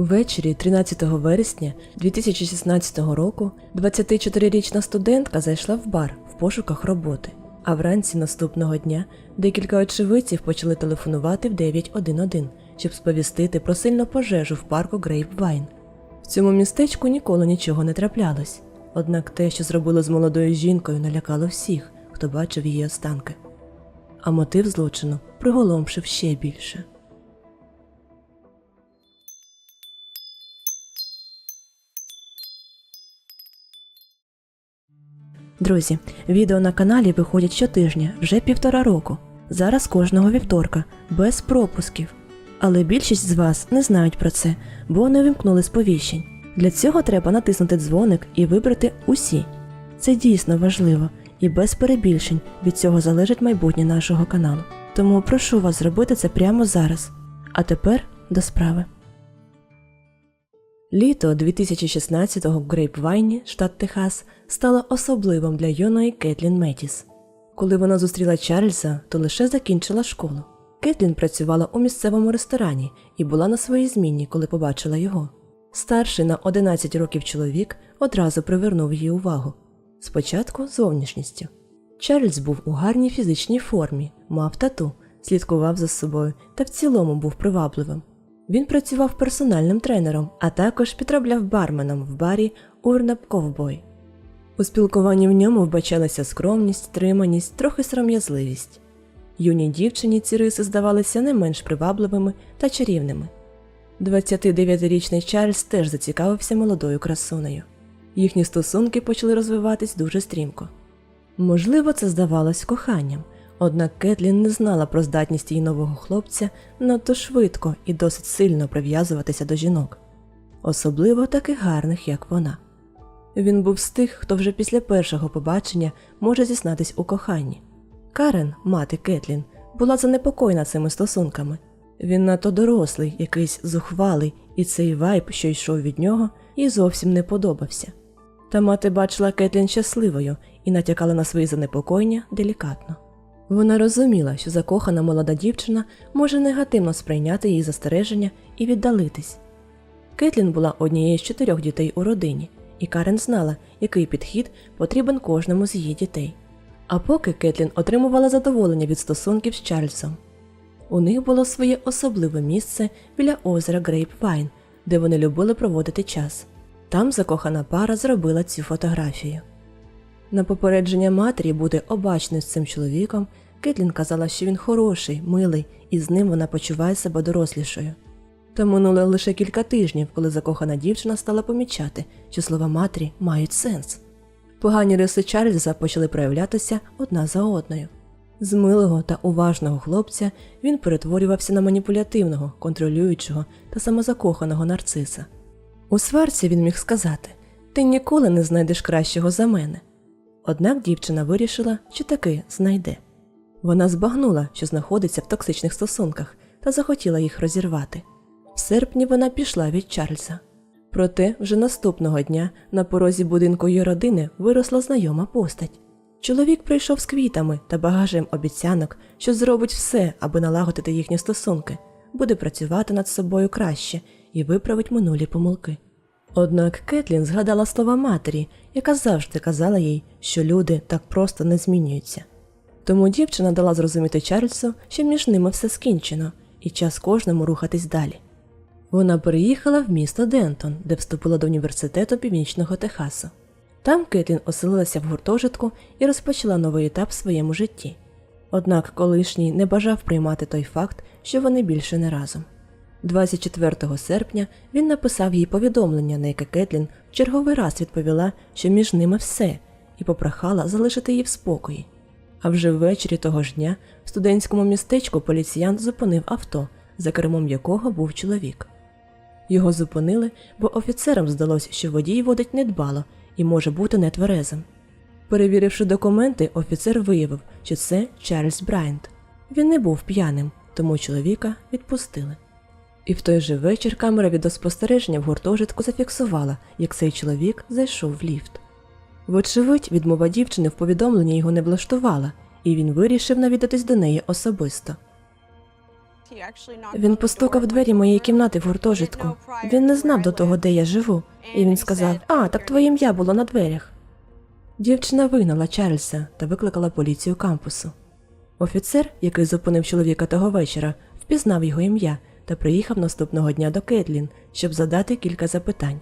Ввечері 13 вересня 2016 року 24-річна студентка зайшла в бар в пошуках роботи. А вранці наступного дня декілька очевидців почали телефонувати в 911, щоб сповістити про сильну пожежу в парку Грейпвайн. В цьому містечку ніколи нічого не траплялось. Однак те, що зробили з молодою жінкою, налякало всіх, хто бачив її останки. А мотив злочину приголомшив ще більше. Друзі, відео на каналі виходять щотижня, вже півтора року. Зараз кожного вівторка, без пропусків. Але більшість з вас не знають про це, бо не вимкнули сповіщень. Для цього треба натиснути дзвоник і вибрати усі. Це дійсно важливо і без перебільшень від цього залежить майбутнє нашого каналу. Тому прошу вас зробити це прямо зараз. А тепер до справи. Літо 2016-го в Грейпвайні, штат Техас, стало особливим для юної Кетлін Метіс. Коли вона зустріла Чарльза, то лише закінчила школу. Кетлін працювала у місцевому ресторані і була на своїй зміні, коли побачила його. Старший на 11 років чоловік одразу привернув її увагу. Спочатку зовнішністю. Чарльз був у гарній фізичній формі, мав тату, слідкував за собою та в цілому був привабливим. Він працював персональним тренером, а також підробляв барменом в барі Урнап Ковбой. У спілкуванні в ньому вбачалася скромність, стриманість, трохи сором'язливість. Юній дівчині ці риси здавалися не менш привабливими та чарівними. 29-річний Чарльз теж зацікавився молодою красунею. Їхні стосунки почали розвиватись дуже стрімко. Можливо, це здавалось коханням, однак Кетлін не знала про здатність її нового хлопця надто швидко і досить сильно прив'язуватися до жінок, особливо таких гарних, як вона. Він був з тих, хто вже після першого побачення може зізнатись у коханні. Карен, мати Кетлін, була занепокоєна цими стосунками. Він надто дорослий, якийсь зухвалий, і цей вайб, що йшов від нього, їй зовсім не подобався. Та мати бачила Кетлін щасливою і натякала на свої занепокоєння делікатно. Вона розуміла, що закохана молода дівчина може негативно сприйняти її застереження і віддалитись. Кетлін була однією з чотирьох дітей у родині, і Карен знала, який підхід потрібен кожному з її дітей. А поки Кетлін отримувала задоволення від стосунків з Чарльзом. У них було своє особливе місце біля озера Грейпвайн, де вони любили проводити час. Там закохана пара зробила цю фотографію. На попередження матері бути обачною з цим чоловіком, Кетлін казала, що він хороший, милий, і з ним вона почуває себе дорослішою. Та минуло лише кілька тижнів, коли закохана дівчина стала помічати, що слова матері мають сенс. Погані риси Чарльза почали проявлятися одна за одною. З милого та уважного хлопця він перетворювався на маніпулятивного, контролюючого та самозакоханого нарциса. У сварці він міг сказати Ти ніколи не знайдеш кращого за мене. Однак дівчина вирішила, що таки знайде. Вона збагнула, що знаходиться в токсичних стосунках, та захотіла їх розірвати. В серпні вона пішла від Чарльза. Проте вже наступного дня на порозі будинку її родини виросла знайома постать. Чоловік прийшов з квітами та багажем обіцянок, що зробить все, аби налагодити їхні стосунки, буде працювати над собою краще і виправить минулі помилки. Однак Кетлін згадала слова матері, яка завжди казала їй, що люди так просто не змінюються. Тому дівчина дала зрозуміти Чарльзу, що між ними все скінчено, і час кожному рухатись далі. Вона переїхала в місто Дентон, де вступила до університету Північного Техасу. Там Кетлін оселилася в гуртожитку і розпочала новий етап в своєму житті. Однак колишній не бажав приймати той факт, що вони більше не разом. 24 серпня він написав їй повідомлення, на яке Кетлін в черговий раз відповіла, що між ними все, і попрохала залишити її в спокої. А вже ввечері того ж дня в студентському містечку поліціянт зупинив авто, за кермом якого був чоловік. Його зупинили, бо офіцерам здалося, що водій водить недбало і може бути нетверезим. Перевіривши документи, офіцер виявив, що це Чарльз Брайант. Він не був п'яним, тому чоловіка відпустили. І в той же вечір камера відеоспостереження в гуртожитку зафіксувала, як цей чоловік зайшов в ліфт. Вочевидь, відмова дівчини в повідомленні його не влаштувала, і він вирішив навідатись до неї особисто. Він постукав двері моєї кімнати в гуртожитку. Він не знав до того, де я живу, і він сказав: А, так твоє ім'я було на дверях. Дівчина вигнала Чарльза та викликала поліцію кампусу. Офіцер, який зупинив чоловіка того вечора, впізнав його ім'я та приїхав наступного дня до Кетлін, щоб задати кілька запитань.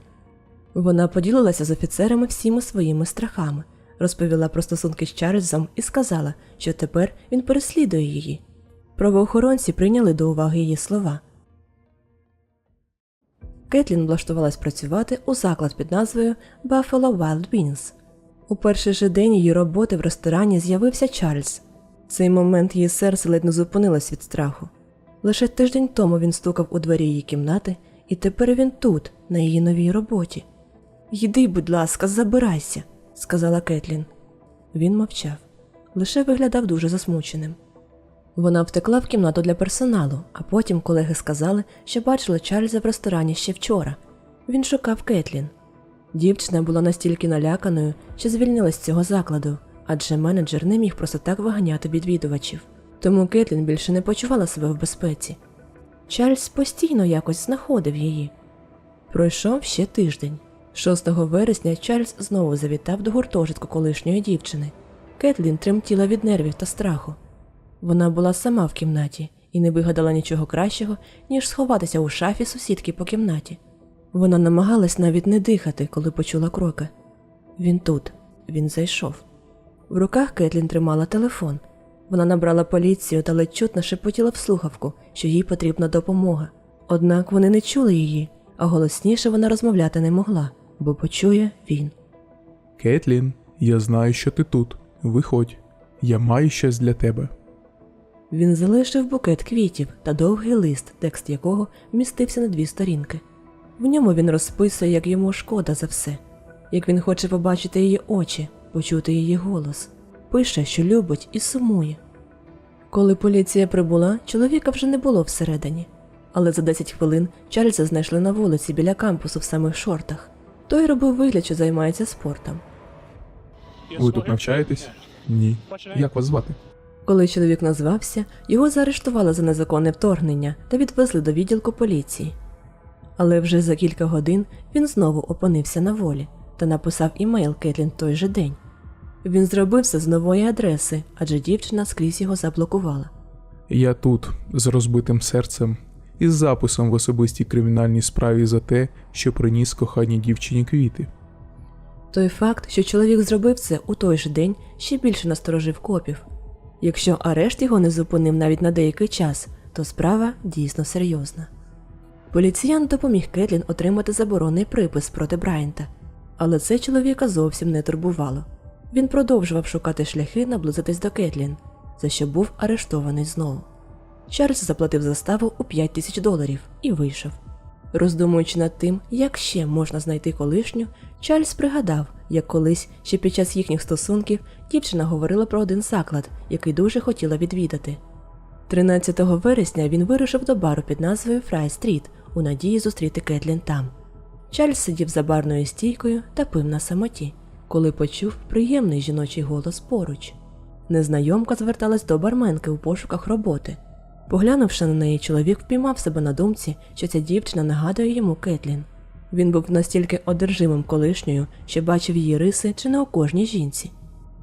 Вона поділилася з офіцерами всіми своїми страхами, розповіла про стосунки з Чарльзом і сказала, що тепер він переслідує її. Правоохоронці прийняли до уваги її слова. Кетлін влаштувалась працювати у заклад під назвою Buffalo Wild Beans. У перший же день її роботи в ресторані з'явився Чарльз. В цей момент її серце ледь не зупинилось від страху. Лише тиждень тому він стукав у двері її кімнати, і тепер він тут, на її новій роботі. Йди, будь ласка, забирайся, сказала Кетлін. Він мовчав, лише виглядав дуже засмученим. Вона втекла в кімнату для персоналу, а потім колеги сказали, що бачили Чарльза в ресторані ще вчора. Він шукав Кетлін. Дівчина була настільки наляканою, що звільнилась з цього закладу, адже менеджер не міг просто так виганяти відвідувачів. Тому Кетлін більше не почувала себе в безпеці. Чарльз постійно якось знаходив її. Пройшов ще тиждень. 6 вересня Чарльз знову завітав до гуртожитку колишньої дівчини. Кетлін тремтіла від нервів та страху. Вона була сама в кімнаті і не вигадала нічого кращого, ніж сховатися у шафі сусідки по кімнаті. Вона намагалась навіть не дихати, коли почула кроки. Він тут, він зайшов. В руках Кетлін тримала телефон. Вона набрала поліцію та ледь чутно шепотіла в слухавку, що їй потрібна допомога. Однак вони не чули її, а голосніше вона розмовляти не могла, бо почує він. Кетлін, я знаю, що ти тут. Виходь. Я маю щось для тебе. Він залишив букет квітів та довгий лист, текст якого вмістився на дві сторінки. В ньому він розписує, як йому шкода за все, як він хоче побачити її очі, почути її голос, пише, що любить і сумує. Коли поліція прибула, чоловіка вже не було всередині, але за 10 хвилин Чарльза знайшли на вулиці біля кампусу в самих шортах. Той робив вигляд, що займається спортом. Ви тут навчаєтесь? Ні. Як вас звати? Коли чоловік назвався, його заарештували за незаконне вторгнення та відвезли до відділку поліції. Але вже за кілька годин він знову опинився на волі та написав імейл Кетлін той же день. Він зробив це з нової адреси, адже дівчина скрізь його заблокувала. Я тут, з розбитим серцем, із записом в особистій кримінальній справі за те, що приніс коханій дівчині квіти. Той факт, що чоловік зробив це у той же день, ще більше насторожив копів. Якщо арешт його не зупинив навіть на деякий час, то справа дійсно серйозна. Поліціян допоміг Кетлін отримати заборонний припис проти Брайанта, але це чоловіка зовсім не турбувало. Він продовжував шукати шляхи наблизитись до Кетлін, за що був арештований знову. Чарльз заплатив заставу у 5 тисяч доларів і вийшов. Роздумуючи над тим, як ще можна знайти колишню, Чарльз пригадав, як колись ще під час їхніх стосунків дівчина говорила про один заклад, який дуже хотіла відвідати. 13 вересня він вирушив до бару під назвою Фрай Стріт у надії зустріти Кетлін там. Чарльз сидів за барною стійкою та пив на самоті, коли почув приємний жіночий голос поруч. Незнайомка зверталась до барменки у пошуках роботи. Поглянувши на неї, чоловік впіймав себе на думці, що ця дівчина нагадує йому Кетлін. Він був настільки одержимим колишньою, що бачив її риси чи не у кожній жінці.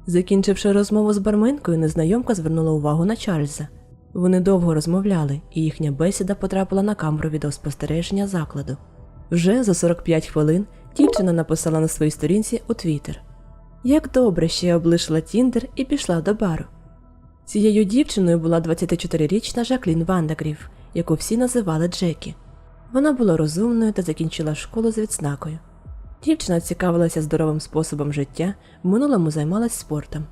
Закінчивши розмову з барменкою, незнайомка звернула увагу на Чарльза. Вони довго розмовляли, і їхня бесіда потрапила на камеру відеоспостереження закладу. Вже за 45 хвилин дівчина написала на своїй сторінці у Твіттер. Як добре, що я облишила Тіндер і пішла до бару. Цією дівчиною була 24-річна Жаклін Вандагріф, яку всі називали Джекі. Вона була розумною та закінчила школу з відзнакою. Дівчина цікавилася здоровим способом життя, в минулому займалась спортом.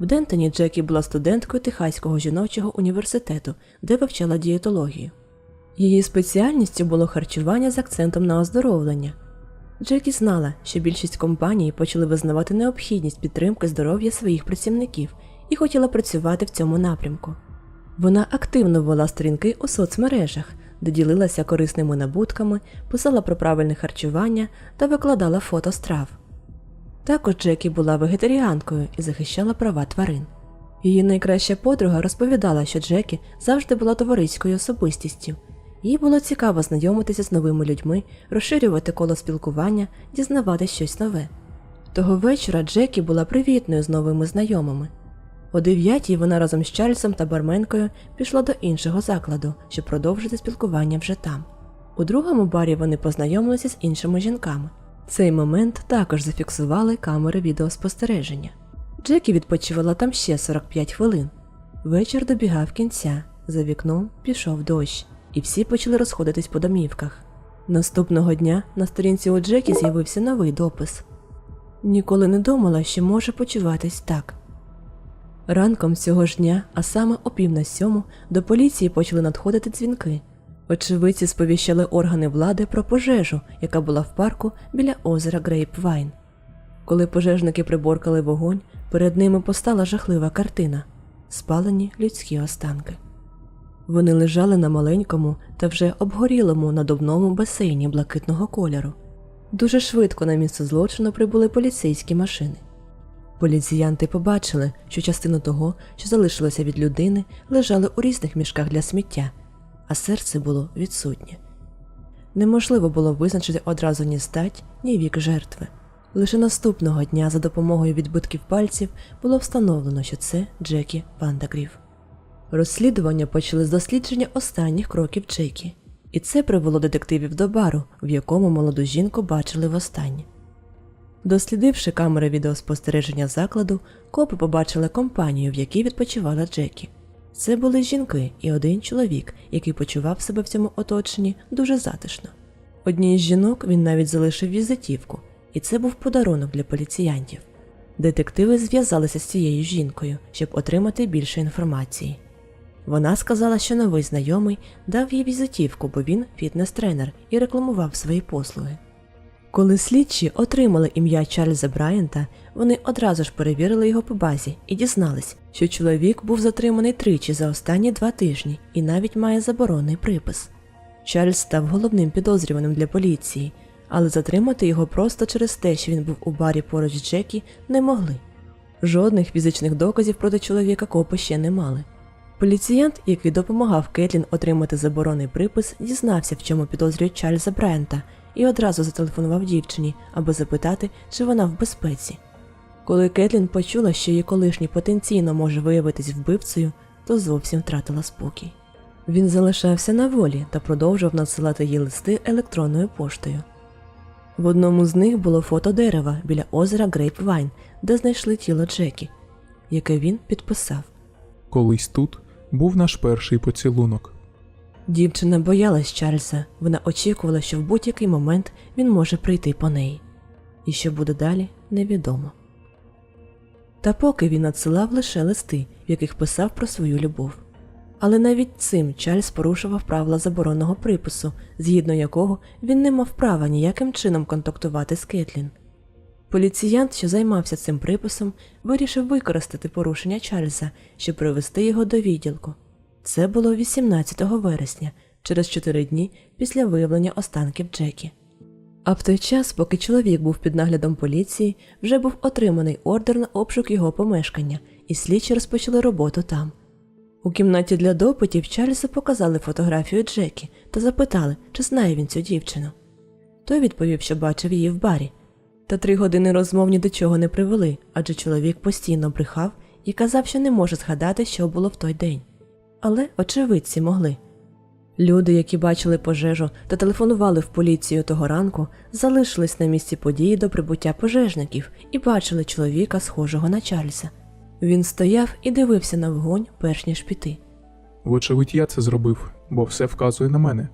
В Дентоні Джекі була студенткою Техаського жіночого університету, де вивчала дієтологію. Її спеціальністю було харчування з акцентом на оздоровлення. Джекі знала, що більшість компаній почали визнавати необхідність підтримки здоров'я своїх працівників і хотіла працювати в цьому напрямку. Вона активно вела сторінки у соцмережах, де ділилася корисними набутками, писала про правильне харчування та викладала фото страв. Також Джекі була вегетаріанкою і захищала права тварин. Її найкраща подруга розповідала, що Джекі завжди була товариською особистістю. Їй було цікаво знайомитися з новими людьми, розширювати коло спілкування, дізнавати щось нове. Того вечора Джекі була привітною з новими знайомими. О дев'ятій вона разом з Чарльзом та барменкою пішла до іншого закладу, щоб продовжити спілкування вже там. У другому барі вони познайомилися з іншими жінками. Цей момент також зафіксували камери відеоспостереження. Джекі відпочивала там ще 45 хвилин. Вечір добігав кінця, за вікном пішов дощ, і всі почали розходитись по домівках. Наступного дня на сторінці у Джекі з'явився новий допис. Ніколи не думала, що може почуватись так. Ранком цього ж дня, а саме о пів на сьому, до поліції почали надходити дзвінки. Очевидці сповіщали органи влади про пожежу, яка була в парку біля озера Грейпвайн. Коли пожежники приборкали вогонь, перед ними постала жахлива картина спалені людські останки. Вони лежали на маленькому та вже обгорілому надувному басейні блакитного кольору. Дуже швидко на місце злочину прибули поліцейські машини. Поліціянти побачили, що частину того, що залишилося від людини, лежали у різних мішках для сміття, а серце було відсутнє. Неможливо було визначити одразу ні стать, ні вік жертви. Лише наступного дня за допомогою відбитків пальців було встановлено, що це Джекі Вандагрів. Розслідування почали з дослідження останніх кроків Джекі, і це привело детективів до бару, в якому молоду жінку бачили востаннє. Дослідивши камери відеоспостереження закладу, копи побачили компанію, в якій відпочивала Джекі. Це були жінки і один чоловік, який почував себе в цьому оточенні дуже затишно. Одній з жінок він навіть залишив візитівку, і це був подарунок для поліціянтів. Детективи зв'язалися з цією жінкою, щоб отримати більше інформації. Вона сказала, що новий знайомий дав їй візитівку, бо він фітнес-тренер і рекламував свої послуги. Коли слідчі отримали ім'я Чарльза Брайанта, вони одразу ж перевірили його по базі і дізнались, що чоловік був затриманий тричі за останні два тижні і навіть має заборонний припис. Чарльз став головним підозрюваним для поліції, але затримати його просто через те, що він був у барі поруч з Джекі, не могли. Жодних фізичних доказів проти чоловіка копи ще не мали. Поліціянт, який допомагав Кетлін отримати заборонний припис, дізнався, в чому підозрюють Чарльза Брайанта, і одразу зателефонував дівчині, аби запитати, чи вона в безпеці. Коли Кетлін почула, що її колишній потенційно може виявитись вбивцею, то зовсім втратила спокій. Він залишався на волі та продовжував надсилати їй листи електронною поштою. В одному з них було фото дерева біля озера Грейпвайн, де знайшли тіло Джекі, яке він підписав. Колись тут був наш перший поцілунок. Дівчина боялась Чарльза, вона очікувала, що в будь-який момент він може прийти по неї. І що буде далі, невідомо. Та поки він надсилав лише листи, в яких писав про свою любов. Але навіть цим Чарльз порушував правила заборонного припису, згідно якого він не мав права ніяким чином контактувати з Кетлін. Поліціянт, що займався цим приписом, вирішив використати порушення Чарльза, щоб привести його до відділку. Це було 18 вересня, через 4 дні після виявлення останків Джекі. А в той час, поки чоловік був під наглядом поліції, вже був отриманий ордер на обшук його помешкання, і слідчі розпочали роботу там. У кімнаті для допитів Чарльзу показали фотографію Джекі та запитали, чи знає він цю дівчину. Той відповів, що бачив її в барі. Та три години розмов ні до чого не привели, адже чоловік постійно брехав і казав, що не може згадати, що було в той день. Але очевидці могли. Люди, які бачили пожежу та телефонували в поліцію того ранку, залишились на місці події до прибуття пожежників і бачили чоловіка, схожого на Чарльза. Він стояв і дивився на вогонь, перш ніж піти. Вочевидь, я це зробив, бо все вказує на мене.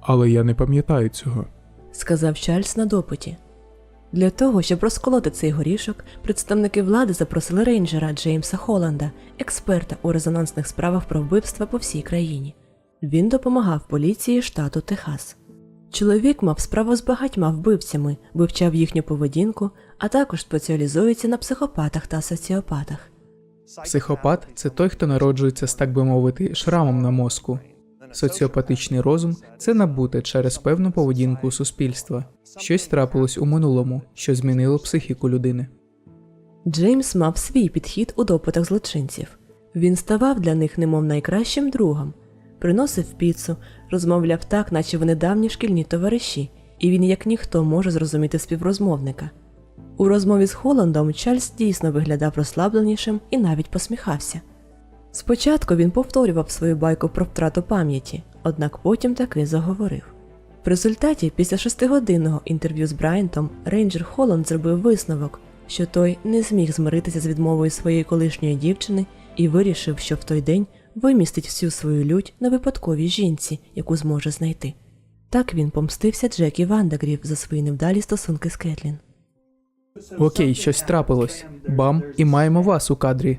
Але я не пам'ятаю цього. сказав Чарльз на допиті. Для того, щоб розколоти цей горішок, представники влади запросили рейнджера Джеймса Холланда, експерта у резонансних справах про вбивства по всій країні. Він допомагав поліції штату Техас. Чоловік мав справу з багатьма вбивцями, вивчав їхню поведінку, а також спеціалізується на психопатах та соціопатах. Психопат це той, хто народжується з так би мовити шрамом на мозку. Соціопатичний розум це набуте через певну поведінку суспільства. Щось трапилось у минулому, що змінило психіку людини. Джеймс мав свій підхід у допитах злочинців. Він ставав для них немов найкращим другом, приносив піцу, розмовляв так, наче вони давні шкільні товариші, і він, як ніхто, може зрозуміти співрозмовника. У розмові з Холландом Чарльз дійсно виглядав розслабленішим і навіть посміхався. Спочатку він повторював свою байку про втрату пам'яті, однак потім таки заговорив. В результаті, після шестигодинного інтерв'ю з Брайантом, рейнджер Холланд зробив висновок, що той не зміг змиритися з відмовою своєї колишньої дівчини і вирішив, що в той день вимістить всю свою лють на випадковій жінці, яку зможе знайти. Так він помстився Джекі Вандагрів за свої невдалі стосунки з Кетлін. Окей, щось трапилось. Бам, і маємо вас у кадрі.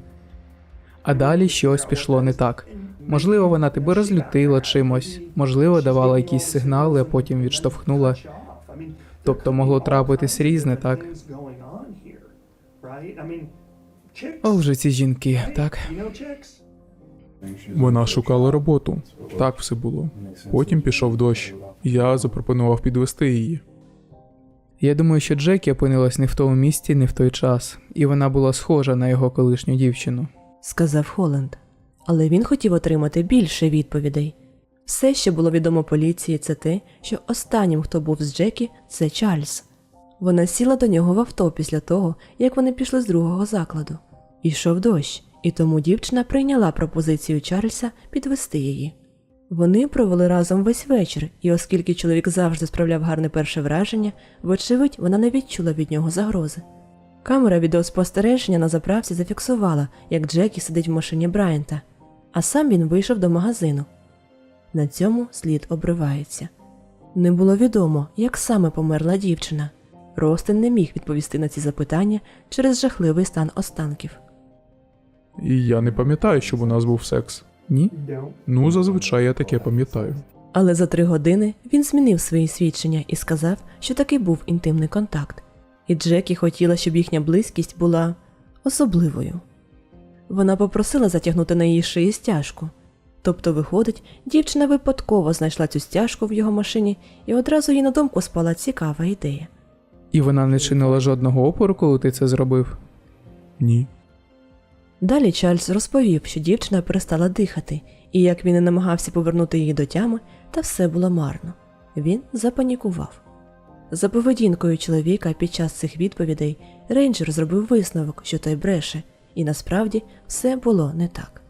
А далі щось пішло не так. Можливо, вона тебе розлютила чимось, можливо, давала якісь сигнали, а потім відштовхнула. Тобто могло трапитись різне, так? О, вже ці жінки, так? Вона шукала роботу. Так все було. Потім пішов дощ. Я запропонував підвести її. Я думаю, що Джекі опинилась не в тому місці, не в той час, і вона була схожа на його колишню дівчину. Сказав Холланд. Але він хотів отримати більше відповідей. Все, що було відомо поліції, це те, що останнім, хто був з Джекі, це Чарльз. Вона сіла до нього в авто після того, як вони пішли з другого закладу. Ішов дощ, і тому дівчина прийняла пропозицію Чарльза підвести її. Вони провели разом весь вечір, і оскільки чоловік завжди справляв гарне перше враження, вочевидь, вона не відчула від нього загрози. Камера відеоспостереження на заправці зафіксувала, як Джекі сидить в машині Брайанта, а сам він вийшов до магазину. На цьому слід обривається. Не було відомо, як саме померла дівчина. Ростин не міг відповісти на ці запитання через жахливий стан останків. І я не пам'ятаю, щоб у нас був секс. Ні? Ну, зазвичай я таке пам'ятаю. Але за три години він змінив свої свідчення і сказав, що таки був інтимний контакт, і Джекі хотіла, щоб їхня близькість була особливою. Вона попросила затягнути на її шиї стяжку. Тобто, виходить, дівчина випадково знайшла цю стяжку в його машині, і одразу їй на думку спала цікава ідея. І вона не чинила жодного опору, коли ти це зробив. Ні. Далі Чарльз розповів, що дівчина перестала дихати, і як він і намагався повернути її до тями, та все було марно. Він запанікував. За поведінкою чоловіка під час цих відповідей рейнджер зробив висновок, що той бреше, і насправді все було не так.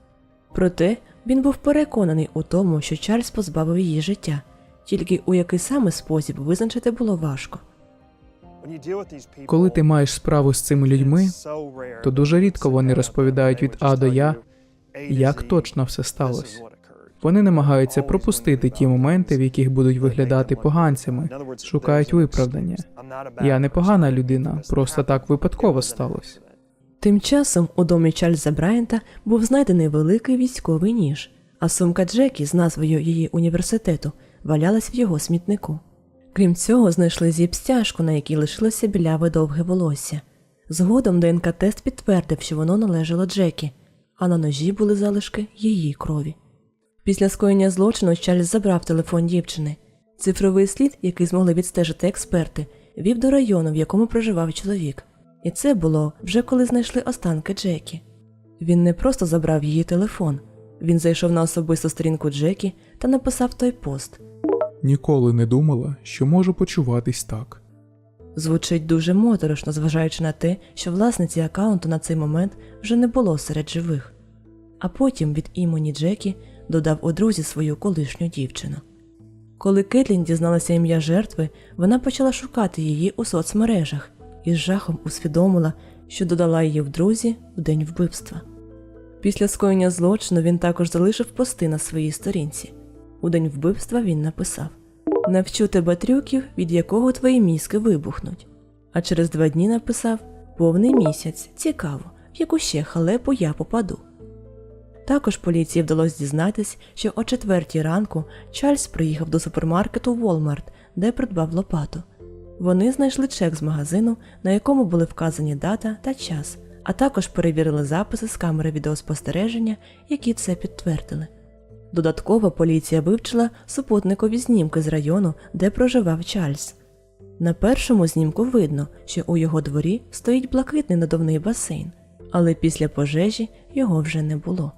Проте він був переконаний у тому, що Чарльз позбавив її життя, тільки у який саме спосіб визначити було важко. Коли ти маєш справу з цими людьми, то дуже рідко вони розповідають від А до Я, як точно все сталося. Вони намагаються пропустити ті моменти, в яких будуть виглядати поганцями, шукають виправдання. Я не погана людина, просто так випадково сталося. Тим часом у домі Чарльза Брайанта був знайдений великий військовий ніж, а сумка Джекі з назвою її університету валялась в його смітнику. Крім цього, знайшли зіп-стяжку, на якій лишилося біляве довге волосся. Згодом ДНК-тест підтвердив, що воно належало Джекі, а на ножі були залишки її крові. Після скоєння злочину Чарльз забрав телефон дівчини. Цифровий слід, який змогли відстежити експерти, вів до району, в якому проживав чоловік. І це було вже коли знайшли останки Джекі. Він не просто забрав її телефон, він зайшов на особисту сторінку Джекі та написав той пост. Ніколи не думала, що можу почуватись так. Звучить дуже моторошно, зважаючи на те, що власниці аккаунту на цей момент вже не було серед живих. А потім від імені Джекі додав у друзі свою колишню дівчину. Коли Кетлін дізналася ім'я жертви, вона почала шукати її у соцмережах і з жахом усвідомила, що додала її в друзі в день вбивства. Після скоєння злочину він також залишив пости на своїй сторінці. У день вбивства він написав: Навчу тебе трюків, від якого твої мізки вибухнуть. А через два дні написав Повний місяць, цікаво, в яку ще халепу я попаду. Також поліції вдалося дізнатись, що о четвертій ранку Чарльз приїхав до супермаркету Walmart, де придбав лопату. Вони знайшли чек з магазину, на якому були вказані дата та час, а також перевірили записи з камери відеоспостереження, які це підтвердили. Додатково поліція вивчила супутникові знімки з району, де проживав Чарльз. На першому знімку видно, що у його дворі стоїть блакитний надувний басейн, але після пожежі його вже не було.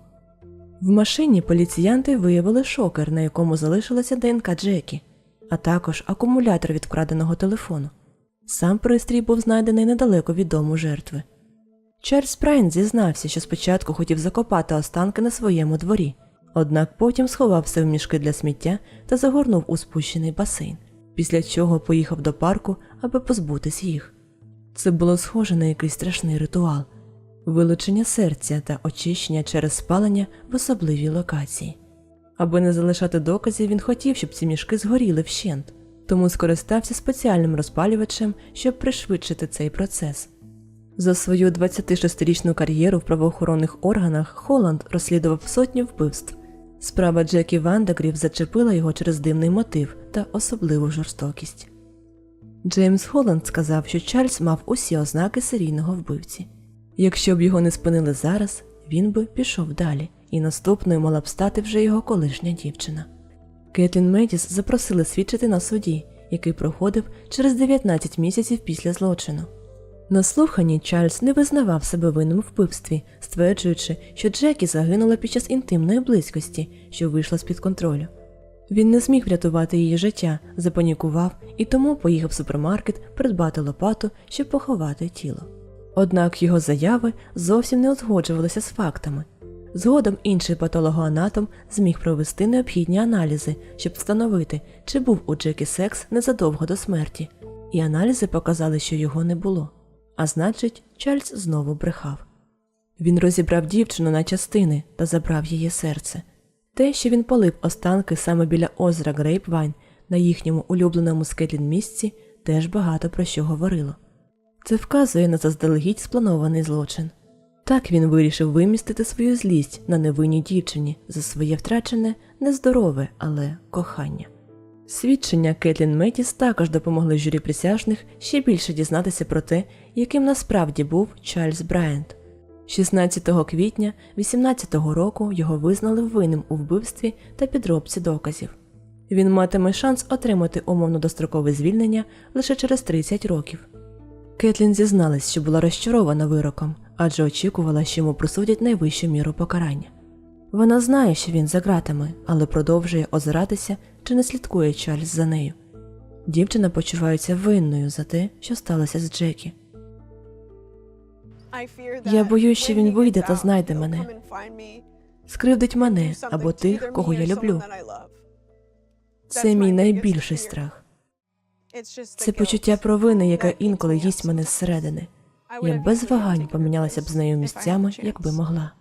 В машині поліціянти виявили шокер, на якому залишилася ДНК Джекі, а також акумулятор від вкраденого телефону. Сам пристрій був знайдений недалеко від дому жертви. Чарльз Брайан зізнався, що спочатку хотів закопати останки на своєму дворі, однак потім сховав все в мішки для сміття та загорнув у спущений басейн, після чого поїхав до парку, аби позбутись їх. Це було схоже на якийсь страшний ритуал вилучення серця та очищення через спалення в особливій локації. Аби не залишати доказів, він хотів, щоб ці мішки згоріли вщент, тому скористався спеціальним розпалювачем, щоб пришвидшити цей процес. За свою 26-річну кар'єру в правоохоронних органах Холланд розслідував сотню вбивств. Справа Джекі Вандагрів зачепила його через дивний мотив та особливу жорстокість. Джеймс Холланд сказав, що Чарльз мав усі ознаки серійного вбивці. Якщо б його не спинили зараз, він би пішов далі, і наступною мала б стати вже його колишня дівчина. Кетлін Медіс запросили свідчити на суді, який проходив через 19 місяців після злочину. На слуханні Чарльз не визнавав себе винним у вбивстві, стверджуючи, що Джекі загинула під час інтимної близькості, що вийшла з-під контролю. Він не зміг врятувати її життя, запанікував і тому поїхав в супермаркет придбати лопату, щоб поховати тіло. Однак його заяви зовсім не узгоджувалися з фактами. Згодом інший патологоанатом зміг провести необхідні аналізи, щоб встановити, чи був у Джекі секс незадовго до смерті, і аналізи показали, що його не було. А значить, Чарльз знову брехав. Він розібрав дівчину на частини та забрав її серце. Те, що він полив останки саме біля озера Грейпвайн на їхньому улюбленому скетлін місці, теж багато про що говорило. Це вказує на заздалегідь спланований злочин. Так він вирішив вимістити свою злість на невинній дівчині за своє втрачене, нездорове, але кохання. Свідчення Кетлін Метіс також допомогли журі присяжних ще більше дізнатися про те, яким насправді був Чарльз Брайант. 16 квітня 18-го року його визнали винним у вбивстві та підробці доказів. Він матиме шанс отримати умовно дострокове звільнення лише через 30 років. Кетлін зізналась, що була розчарована вироком, адже очікувала, що йому присудять найвищу міру покарання. Вона знає, що він за ґратами, але продовжує озиратися чи не слідкує Чарльз за нею. Дівчина почувається винною за те, що сталося з Джекі. Я боюсь, що він вийде та знайде мене. Скривдить мене або тих, кого я люблю. Це мій найбільший страх. Це почуття провини, яке інколи їсть мене зсередини. Я без вагань помінялася б з нею місцями, якби могла.